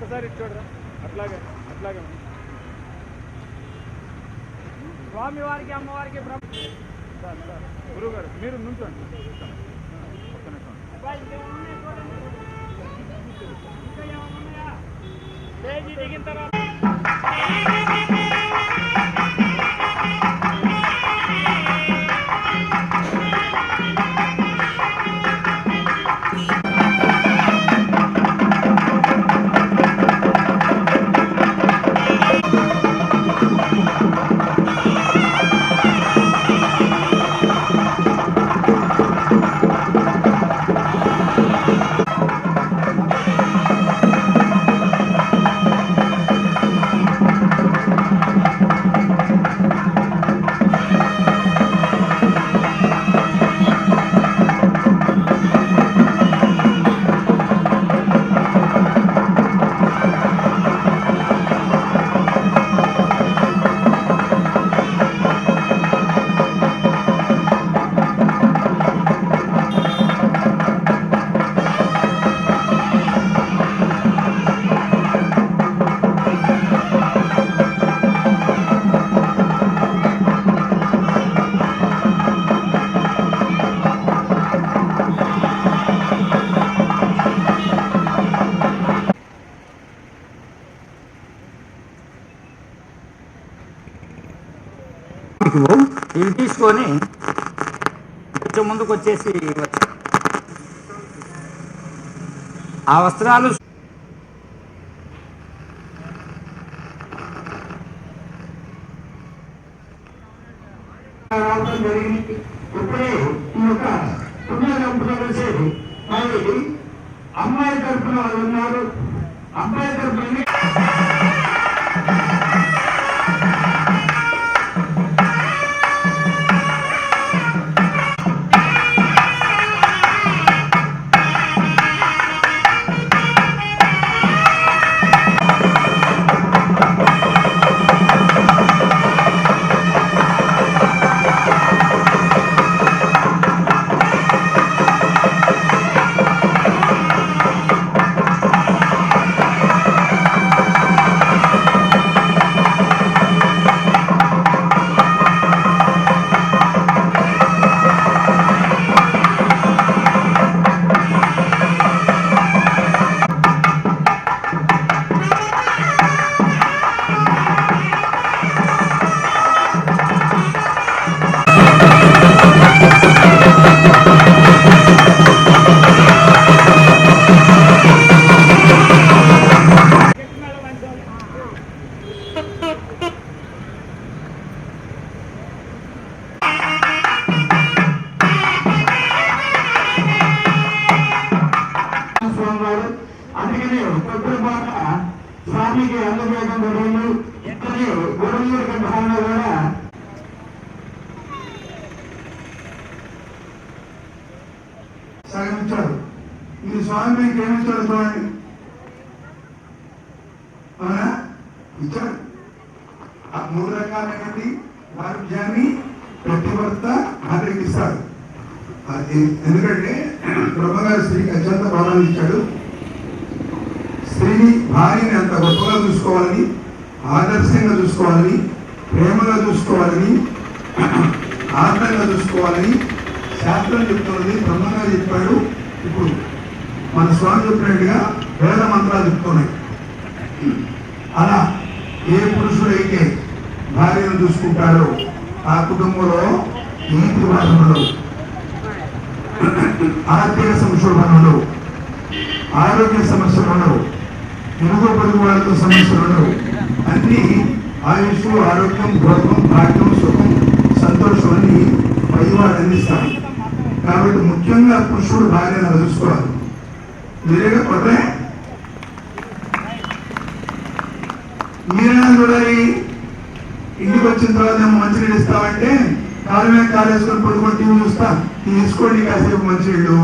ఒక్కసారి ఇచ్చోడరా అట్లాగే అట్లాగే స్వామివారికి అమ్మవారికి బ్రహ్మ సార్ సార్ గురువు గారు మీరు నుంచోండి. ఒక్క నిమిషం దిగిన తర్వాత ఇవి తీసుకొని కొంచెం ముందుకు వచ్చేసి ఆ వస్త్రాలు ఇప్పుడే ఈ యొక్క పుణ్యదంపతులు అమ్మాయి తరఫున వాళ్ళు ఉన్నారు. అబ్బాయి తరఫున ఉత్తరపాట స్వామికి అందజేయడం జరిగింది. ఇక్కడే గురువుల భావన కూడా సగం ఇచ్చాడు ఈ స్వామి ఏమి ఇచ్చాడు స్వామి అవునా? ఇచ్చాడు ఆ మూడు రకాలైనది వారిని ప్రతివర్త ఆదరిస్తారు. ఎందుకంటే బ్రహ్మగారు స్త్రీకి అత్యంత ప్రాణాలు ఇచ్చాడు. స్త్రీని భార్యని అంత గొప్పగా చూసుకోవాలని ఆదర్శంగా చూసుకోవాలని ప్రేమగా చూసుకోవాలని ఆనందంగా చూసుకోవాలని శాస్త్రం చెప్తున్నది బ్రహ్మగారు చెప్పాడు. ఇప్పుడు మన స్వామి చెప్పినట్టుగా వేద మంత్రాలు చెప్తున్నాయి. అలా ఏ పురుషుడైతే భార్యను చూసుకుంటాడో ఆ కుటుంబంలో నీతి వాదనలు ఆర్థిక సంక్షోభంలో ఆరోగ్య సమస్యలు ఉండవు. పొరుగు వాళ్ళతో సమస్యలు అన్ని ఆయుష్ ఆరోగ్యం భోగం భాగ్యం సుఖం సంతోషం అని పైవాడు అందిస్తాడు కాబట్టి ముఖ్యంగా పురుషుడు భార్యను చూసుకోవాలి? లేకపోతే మీరైనా చూడాలి ఇంటికి వచ్చిన తర్వాత ఏమో మంచినీళ్ళు ఇస్తామంటే కాలు మీద కాలు వేసుకొని పడుకొని టీవీ చూస్తా. తీసుకోండి కాసేపు మంచినీళ్ళు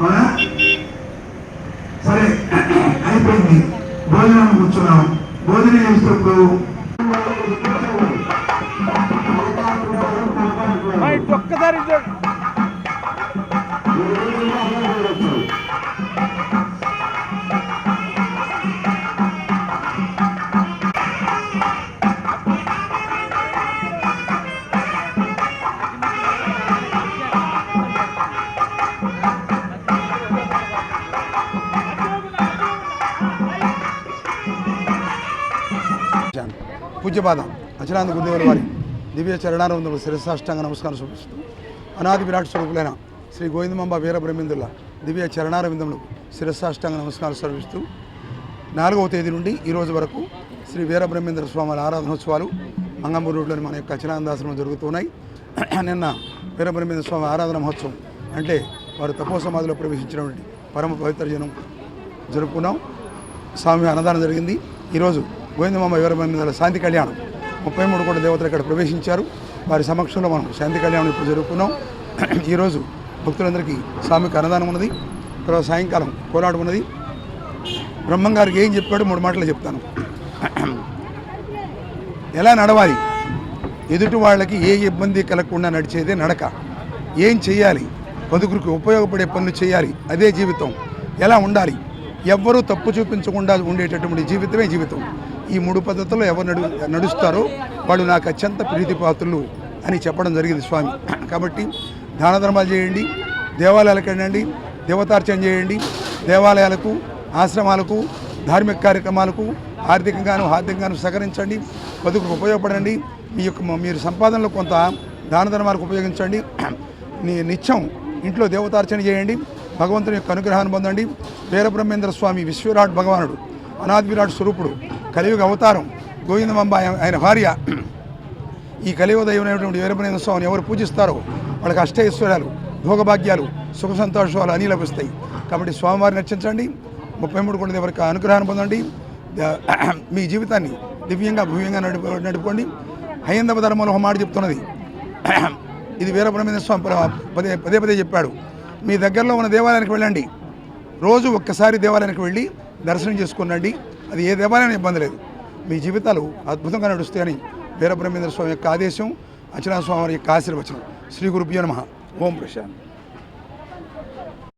అవునా? అయిపోయింది భోజనం కూర్చున్నాం. భోజనం చేసేటప్పుడు అబ్బాయి, ఒక్కసారి పూజ్యపాద అచలాంద గురుదేవుల వారి దివ్య చరణానందములు శిరసాష్టంగా నమస్కారం చూపిస్తూ అనాది విరాట్ స్వరూపులైన శ్రీ గోవిందమంబ వీరబ్రహ్మిందుల దివ్య చరణారవిందములు శిరసాష్టంగా నమస్కారం సమర్పిస్తూ నాలుగవ తేదీ నుండి ఈరోజు వరకు శ్రీ వీరబ్రహ్మేంద్ర స్వామి ఆరాధనోత్సవాలు మంగంబూరు రోడ్లోని మన యొక్క అచలానందాశ్రమం జరుగుతున్నాయి. నిన్న వీరబ్రహ్మేంద్ర స్వామి ఆరాధన మహోత్సవం అంటే వారు తపో సమాధిలో ప్రవేశించినటువంటి పరమ పవిత్ర జనం జరుపుకున్నాం. స్వామి అన్నదానం జరిగింది. ఈరోజు గోవిందమామ వివరమైన శాంతి కళ్యాణం. ముప్పై మూడు కోట్ల దేవతలు ఇక్కడ ప్రవేశించారు. వారి సమక్షంలో మనం శాంతి కళ్యాణం ఇప్పుడు జరుపుకున్నాం. ఈరోజు భక్తులందరికీ స్వామికి అన్నదానం ఉన్నది. తర్వాత సాయంకాలం కోలాడు ఉన్నది. బ్రహ్మంగారికి ఏం చెప్పాడో మూడు మాటలు చెప్తాను. ఎలా నడవాలి? ఎదుటి వాళ్ళకి ఏ ఇబ్బంది కలగకుండా నడిచేదే నడక. ఏం చేయాలి బతుకురికి ఉపయోగపడే పనులు చేయాలి. అదే జీవితం. ఎలా ఉండాలి? ఎవ్వరూ తప్పు చూపించకుండా ఉండేటటువంటి జీవితమే జీవితం. ఈ మూడు పద్ధతుల్లో ఎవరు నడు నడుస్తారో వాళ్ళు నాకు అత్యంత ప్రీతిపాత్రులు అని చెప్పడం జరిగింది స్వామి. కాబట్టి దాన ధర్మాలు చేయండి దేవాలయాలకు వెళ్ళండి దేవతార్చన చేయండి దేవాలయాలకు ఆశ్రమాలకు ధార్మిక కార్యక్రమాలకు ఆర్థికంగాను ఆర్థికంగాను సహకరించండి బతుకు ఉపయోగపడండి మీ యొక్క మీరు సంపాదనలో కొంత దాన ధర్మాలకు ఉపయోగించండి నిత్యం ఇంట్లో దేవతార్చన చేయండి భగవంతుని యొక్క అనుగ్రహాన్ని పొందండి. వీరబ్రహ్మేంద్ర స్వామి విశ్వరాట్ భగవానుడు అనాది విరాట్ స్వరూపుడు కలియుగ అవతారం గోవిందమంబ ఆయన- భార్య. ఈ కలియుగ దైవమైనటువంటి వీరబ్రహ్మేంద్ర స్వామిని ఎవరు పూజిస్తారో వాళ్ళకి అష్టైశ్వర్యాలు భోగభాగ్యాలు సుఖ సంతోషాలు అన్నీ లభిస్తాయి. కాబట్టి స్వామివారిని రక్షించండి. ముప్పై మూడు కొండ వరకు అనుగ్రహాన్ని పొందండి. మీ జీవితాన్ని దివ్యంగా భవ్యంగా నడుపు నడుపుకోండి. హైందవ ధర్మంలో ఒక మాట చెప్తున్నది. ఇది వీరబ్రహ్మేంద్ర స్వామి పదే పదే పదే చెప్పాడు. మీ దగ్గరలో ఉన్న దేవాలయానికి వెళ్ళండి. రోజు ఒక్కసారి దేవాలయానికి వెళ్ళి దర్శనం చేసుకునండి అది ఏ దేవాలయం ఇబ్బంది లేదు. మీ జీవితాలు అద్భుతంగా నడుస్తాయని వీరబ్రహ్మేంద్ర స్వామి యొక్క ఆదేశం అచలా స్వామి వారి యొక్క ఆశీర్వచనం. శ్రీ గురుభ్యో నమ. ఓం ప్రశాంత్.